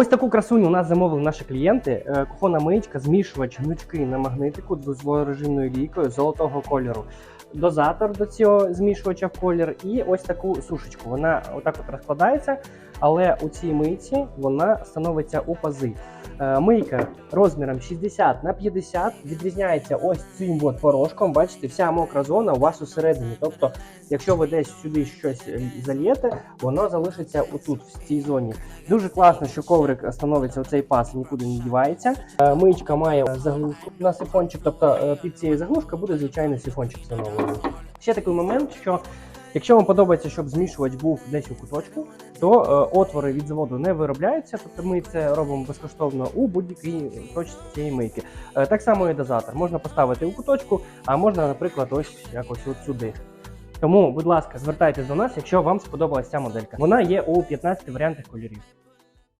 Ось таку красуню у нас замовили наші клієнти. Е, Кухонна миючка, змішувач гнучки на магнитику з зворожинною лійкою золотого кольору. Дозатор до цього змішувача в колір, і ось таку сушечку. Вона отак от розкладається, але у цій мийці вона становиться у пази. Е, Мийка розміром 60 на 50 відрізняється ось цим от порошком. Бачите, вся мокра зона у вас усередині. Тобто, якщо ви десь сюди щось е, залієте, воно залишиться отут, в цій зоні. Дуже класно, що коврик становиться у цей паз, нікуди не дівається. Е, має заглушку на сифончик, тобто під цією заглушкою буде звичайний сифончик встановлений. Ще такий момент, що якщо вам подобається, щоб змішувач був десь у куточку, то е, отвори від заводу не виробляються, тобто ми це робимо безкоштовно у будь-якій точці цієї мийки. Е, так само і дозатор. Можна поставити у куточку, а можна, наприклад, ось якось от сюди. Тому, будь ласка, звертайтесь до нас, якщо вам сподобалася ця моделька. Вона є у 15 варіантах кольорів.